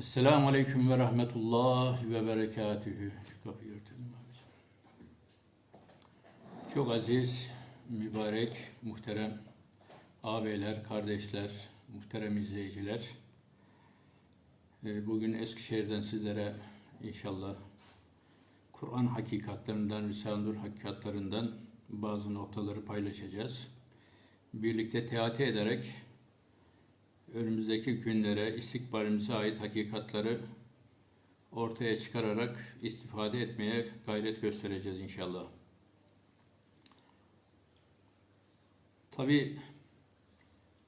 Esselamu Aleyküm ve Rahmetullah ve Berekatühü. Şu kapıyı örtelim abicim. Çok aziz, mübarek, muhterem ağabeyler, kardeşler, muhterem izleyiciler. Ee, Bugün Eskişehir'den sizlere inşallah Kur'an hakikatlerinden, Risale-i hakikatlerinden bazı noktaları paylaşacağız. Birlikte teati ederek önümüzdeki günlere istikbalimize ait hakikatları ortaya çıkararak istifade etmeye gayret göstereceğiz inşallah. Tabi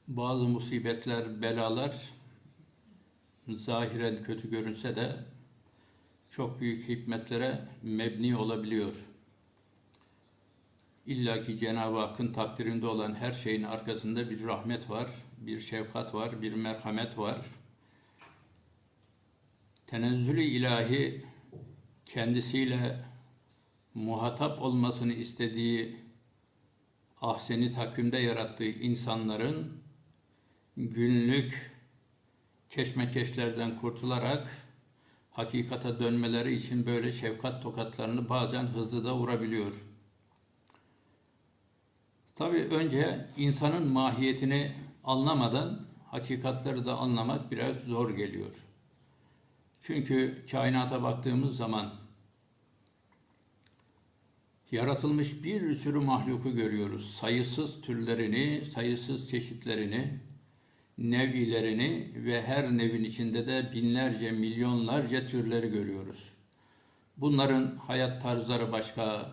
bazı musibetler, belalar zahiren kötü görünse de çok büyük hikmetlere mebni olabiliyor. İlla ki Cenab-ı Hakk'ın takdirinde olan her şeyin arkasında bir rahmet var, bir şefkat var, bir merhamet var. Tenezzülü ilahi kendisiyle muhatap olmasını istediği ahseni takvimde yarattığı insanların günlük keşmekeşlerden kurtularak hakikata dönmeleri için böyle şefkat tokatlarını bazen hızlı da vurabiliyor. Tabii önce insanın mahiyetini anlamadan hakikatleri de anlamak biraz zor geliyor. Çünkü kainata baktığımız zaman yaratılmış bir sürü mahluku görüyoruz. Sayısız türlerini, sayısız çeşitlerini, nev'ilerini ve her nevin içinde de binlerce, milyonlarca türleri görüyoruz. Bunların hayat tarzları başka,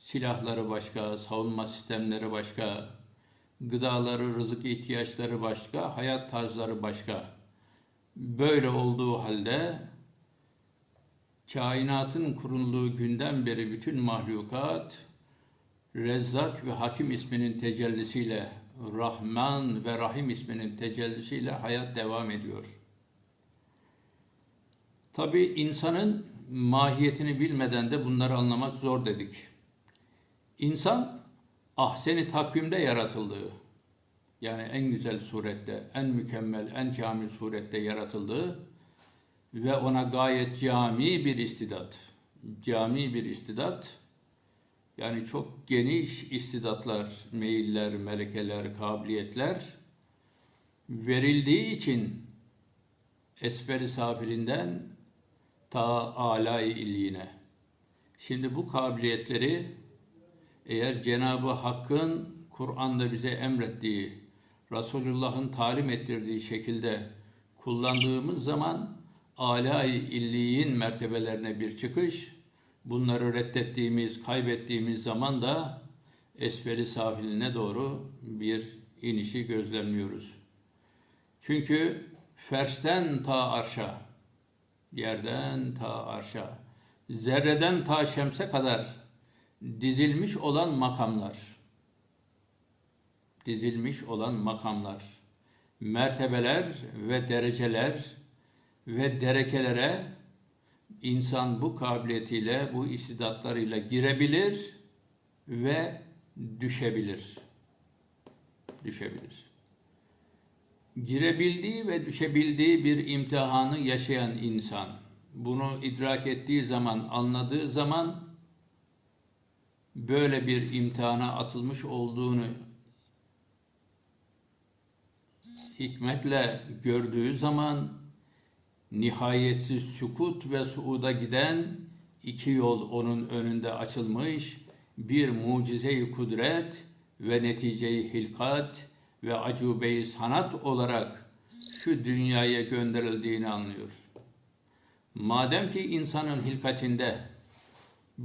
silahları başka, savunma sistemleri başka, gıdaları, rızık ihtiyaçları başka, hayat tarzları başka. Böyle olduğu halde kainatın kurulduğu günden beri bütün mahlukat Rezzak ve Hakim isminin tecellisiyle, Rahman ve Rahim isminin tecellisiyle hayat devam ediyor. Tabi insanın mahiyetini bilmeden de bunları anlamak zor dedik. İnsan ahseni takvimde yaratıldığı, yani en güzel surette, en mükemmel, en kamil surette yaratıldığı ve ona gayet cami bir istidat, cami bir istidat, yani çok geniş istidatlar, meyiller, melekeler, kabiliyetler verildiği için esferi safilinden ta alay illiğine. Şimdi bu kabiliyetleri eğer Cenab-ı Hakk'ın Kur'an'da bize emrettiği, Resulullah'ın talim ettirdiği şekilde kullandığımız zaman alay illiğin mertebelerine bir çıkış, bunları reddettiğimiz, kaybettiğimiz zaman da esferi safiline doğru bir inişi gözlemliyoruz. Çünkü fersten ta arşa, yerden ta arşa, zerreden ta şemse kadar dizilmiş olan makamlar, dizilmiş olan makamlar, mertebeler ve dereceler ve derekelere insan bu kabiliyetiyle, bu istidatlarıyla girebilir ve düşebilir. Düşebilir. Girebildiği ve düşebildiği bir imtihanı yaşayan insan, bunu idrak ettiği zaman, anladığı zaman böyle bir imtihana atılmış olduğunu hikmetle gördüğü zaman nihayetsiz sükut ve suuda giden iki yol onun önünde açılmış, bir mucize-i kudret ve netice-i hilkat ve acube-i sanat olarak şu dünyaya gönderildiğini anlıyor. Madem ki insanın hilkatinde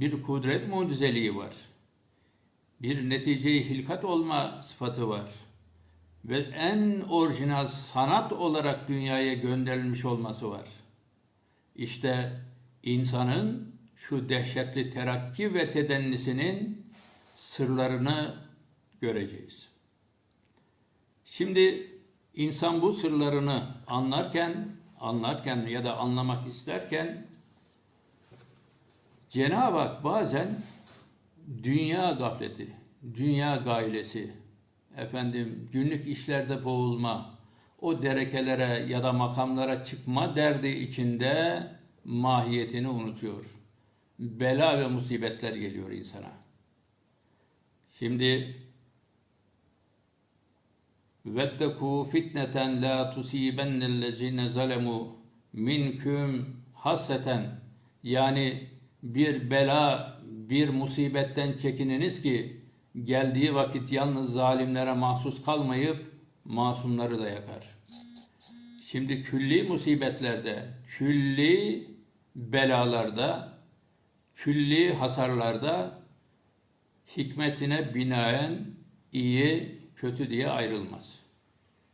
bir kudret mucizeliği var, bir netice-i hilkat olma sıfatı var ve en orijinal sanat olarak dünyaya gönderilmiş olması var. İşte insanın şu dehşetli terakki ve tedennisinin sırlarını göreceğiz. Şimdi insan bu sırlarını anlarken, anlarken ya da anlamak isterken Cenab-ı Hak bazen dünya gafleti, dünya gailesi, efendim günlük işlerde boğulma, o derekelere ya da makamlara çıkma derdi içinde mahiyetini unutuyor. Bela ve musibetler geliyor insana. Şimdi vetteku fitneten la tusibennellezine zalemu minkum hasseten yani bir bela, bir musibetten çekininiz ki geldiği vakit yalnız zalimlere mahsus kalmayıp masumları da yakar. Şimdi külli musibetlerde, külli belalarda, külli hasarlarda hikmetine binaen iyi, kötü diye ayrılmaz.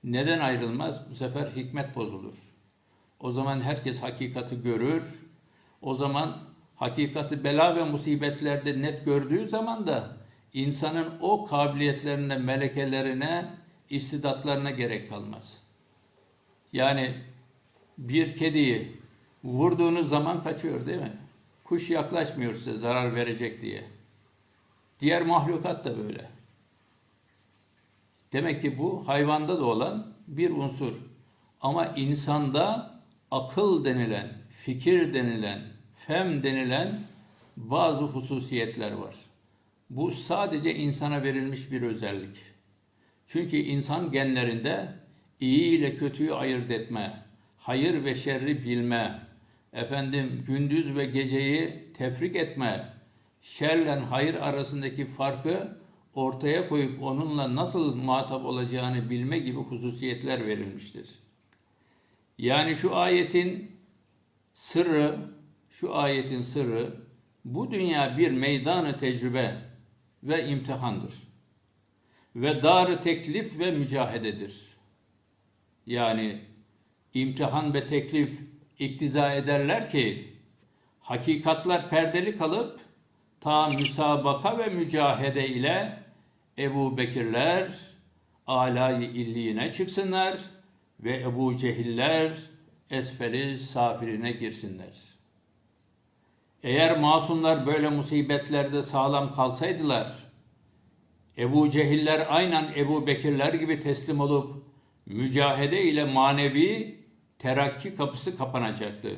Neden ayrılmaz? Bu sefer hikmet bozulur. O zaman herkes hakikati görür. O zaman hakikati bela ve musibetlerde net gördüğü zaman da insanın o kabiliyetlerine, melekelerine, istidatlarına gerek kalmaz. Yani bir kediyi vurduğunuz zaman kaçıyor değil mi? Kuş yaklaşmıyor size zarar verecek diye. Diğer mahlukat da böyle. Demek ki bu hayvanda da olan bir unsur. Ama insanda akıl denilen, fikir denilen, fem denilen bazı hususiyetler var. Bu sadece insana verilmiş bir özellik. Çünkü insan genlerinde iyi ile kötüyü ayırt etme, hayır ve şerri bilme, efendim gündüz ve geceyi tefrik etme, şerle hayır arasındaki farkı ortaya koyup onunla nasıl muhatap olacağını bilme gibi hususiyetler verilmiştir. Yani şu ayetin sırrı, şu ayetin sırrı bu dünya bir meydanı tecrübe ve imtihandır. Ve darı teklif ve mücahededir. Yani imtihan ve teklif iktiza ederler ki hakikatler perdeli kalıp ta müsabaka ve mücahede ile Ebu Bekirler alayı illiğine çıksınlar ve Ebu Cehiller esferi safirine girsinler. Eğer masumlar böyle musibetlerde sağlam kalsaydılar, Ebu Cehiller aynen Ebu Bekirler gibi teslim olup mücahede ile manevi terakki kapısı kapanacaktı.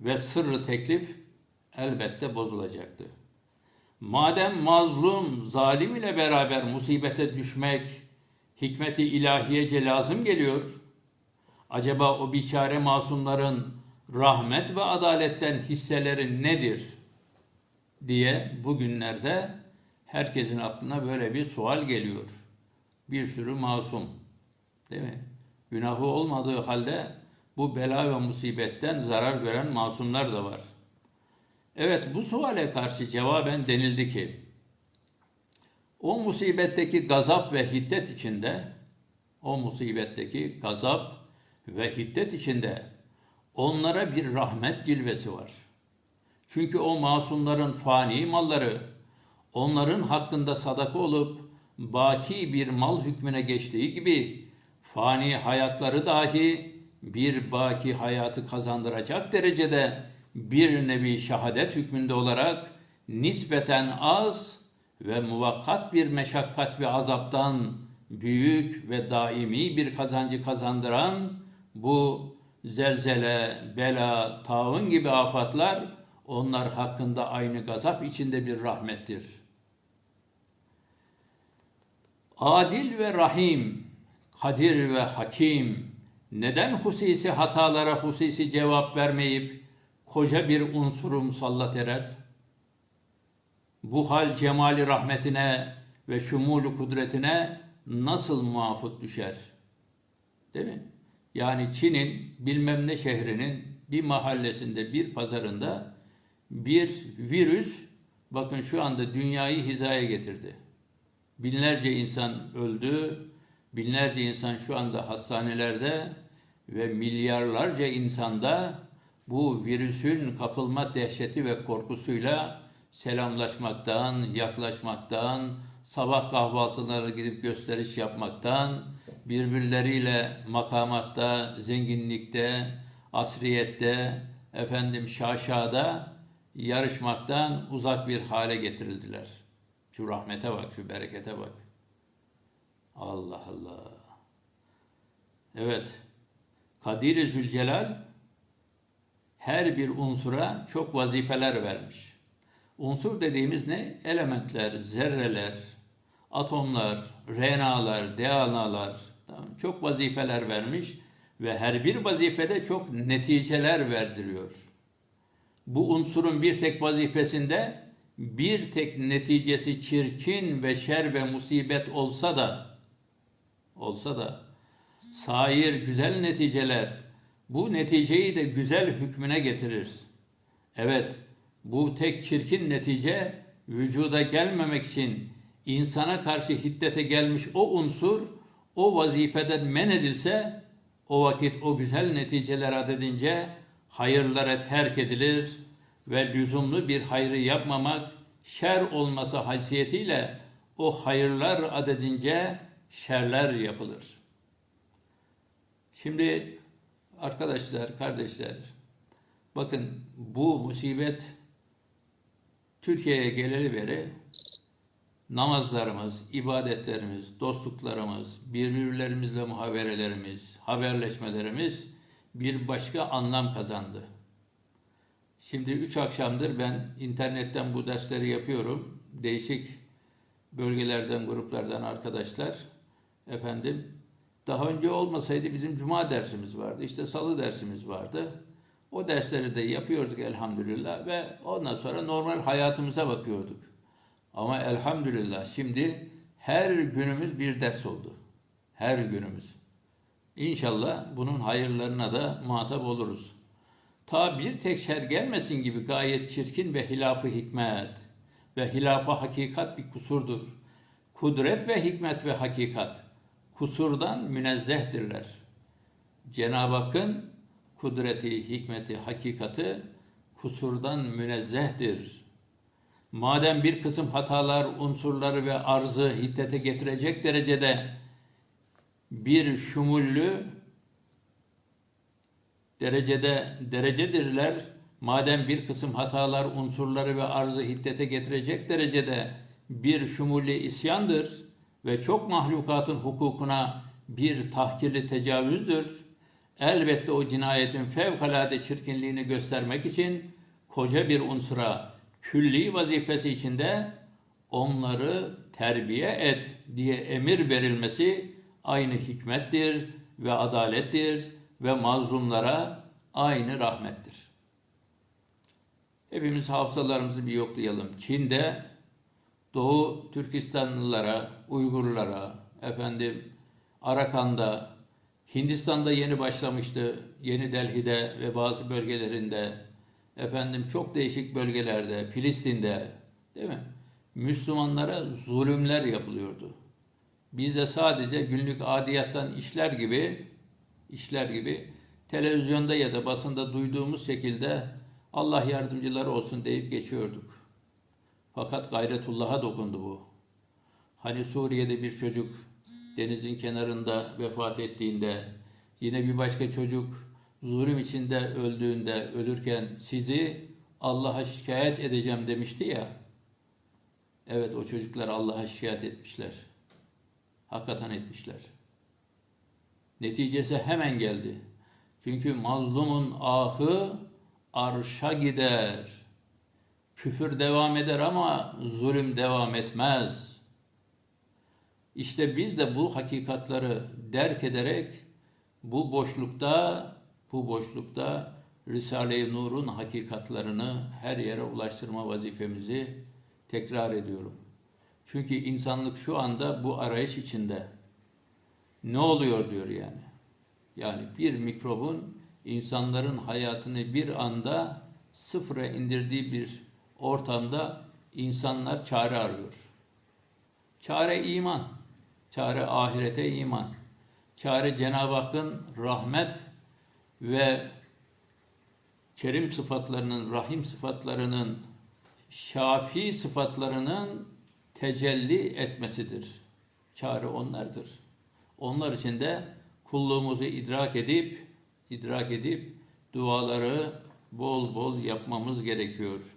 Ve sırrı teklif elbette bozulacaktı. Madem mazlum, zalim ile beraber musibete düşmek hikmeti ilahiyece lazım geliyor, acaba o biçare masumların rahmet ve adaletten hisseleri nedir diye bugünlerde herkesin aklına böyle bir sual geliyor. Bir sürü masum, değil mi? Günahı olmadığı halde bu bela ve musibetten zarar gören masumlar da var. Evet bu suale karşı cevaben denildi ki o musibetteki gazap ve hiddet içinde o musibetteki gazap ve hiddet içinde onlara bir rahmet cilvesi var. Çünkü o masumların fani malları onların hakkında sadaka olup baki bir mal hükmüne geçtiği gibi fani hayatları dahi bir baki hayatı kazandıracak derecede bir nevi şehadet hükmünde olarak nispeten az ve muvakkat bir meşakkat ve azaptan büyük ve daimi bir kazancı kazandıran bu zelzele, bela, taun gibi afatlar onlar hakkında aynı gazap içinde bir rahmettir. Adil ve rahim, kadir ve hakim, neden hususi hatalara hususi cevap vermeyip koca bir unsuru musallat eder? Bu hal cemali rahmetine ve şumulu kudretine nasıl muafık düşer? Değil mi? Yani Çin'in bilmem ne şehrinin bir mahallesinde, bir pazarında bir virüs bakın şu anda dünyayı hizaya getirdi. Binlerce insan öldü, binlerce insan şu anda hastanelerde ve milyarlarca insanda bu virüsün kapılma dehşeti ve korkusuyla selamlaşmaktan, yaklaşmaktan, sabah kahvaltıları gidip gösteriş yapmaktan, birbirleriyle makamatta, zenginlikte, asriyette, efendim şaşada yarışmaktan uzak bir hale getirildiler. Şu rahmete bak, şu berekete bak. Allah Allah. Evet. Kadir-i Zülcelal her bir unsura çok vazifeler vermiş. Unsur dediğimiz ne? Elementler, zerreler, atomlar, RNA'lar, DNA'lar çok vazifeler vermiş ve her bir vazifede çok neticeler verdiriyor. Bu unsurun bir tek vazifesinde bir tek neticesi çirkin ve şer ve musibet olsa da olsa da sair güzel neticeler bu neticeyi de güzel hükmüne getirir. Evet, bu tek çirkin netice vücuda gelmemek için insana karşı hiddete gelmiş o unsur o vazifeden men edilse o vakit o güzel neticeler adedince hayırlara terk edilir ve lüzumlu bir hayrı yapmamak şer olması haysiyetiyle o hayırlar adedince şerler yapılır. Şimdi arkadaşlar, kardeşler bakın bu musibet Türkiye'ye geleli beri namazlarımız, ibadetlerimiz, dostluklarımız, birbirlerimizle muhaberelerimiz, haberleşmelerimiz bir başka anlam kazandı. Şimdi üç akşamdır ben internetten bu dersleri yapıyorum. Değişik bölgelerden, gruplardan arkadaşlar. Efendim, daha önce olmasaydı bizim cuma dersimiz vardı. işte salı dersimiz vardı. O dersleri de yapıyorduk elhamdülillah ve ondan sonra normal hayatımıza bakıyorduk. Ama elhamdülillah şimdi her günümüz bir ders oldu. Her günümüz. İnşallah bunun hayırlarına da muhatap oluruz. Ta bir tek şer gelmesin gibi gayet çirkin ve hilafı hikmet ve hilafı hakikat bir kusurdur. Kudret ve hikmet ve hakikat kusurdan münezzehtirler. Cenab-ı Hakk'ın kudreti, hikmeti, hakikati kusurdan münezzehtir. Madem bir kısım hatalar, unsurları ve arzı hiddete getirecek derecede bir şumullü derecede derecedirler. Madem bir kısım hatalar, unsurları ve arzı hiddete getirecek derecede bir şumullü isyandır ve çok mahlukatın hukukuna bir tahkirli tecavüzdür. Elbette o cinayetin fevkalade çirkinliğini göstermek için koca bir unsura külli vazifesi içinde onları terbiye et diye emir verilmesi aynı hikmettir ve adalettir ve mazlumlara aynı rahmettir. Hepimiz hafızalarımızı bir yoklayalım. Çin'de Doğu Türkistanlılara, Uygurlara, efendim Arakan'da, Hindistan'da yeni başlamıştı, Yeni Delhi'de ve bazı bölgelerinde, efendim çok değişik bölgelerde, Filistin'de, değil mi? Müslümanlara zulümler yapılıyordu. Biz de sadece günlük adiyattan işler gibi, işler gibi televizyonda ya da basında duyduğumuz şekilde Allah yardımcıları olsun deyip geçiyorduk. Fakat gayretullah'a dokundu bu. Hani Suriye'de bir çocuk denizin kenarında vefat ettiğinde, yine bir başka çocuk zulüm içinde öldüğünde, ölürken sizi Allah'a şikayet edeceğim demişti ya. Evet o çocuklar Allah'a şikayet etmişler. Hakikaten etmişler. Neticesi hemen geldi. Çünkü mazlumun ahı arşa gider. Küfür devam eder ama zulüm devam etmez. İşte biz de bu hakikatları derk ederek bu boşlukta bu boşlukta Risale-i Nur'un hakikatlarını her yere ulaştırma vazifemizi tekrar ediyorum. Çünkü insanlık şu anda bu arayış içinde. Ne oluyor diyor yani. Yani bir mikrobun insanların hayatını bir anda sıfıra indirdiği bir ortamda insanlar çare arıyor. Çare iman, çare ahirete iman, çare Cenab-ı Hakk'ın rahmet ve kerim sıfatlarının, rahim sıfatlarının, şafi sıfatlarının tecelli etmesidir. Çare onlardır. Onlar için de kulluğumuzu idrak edip idrak edip duaları bol bol yapmamız gerekiyor.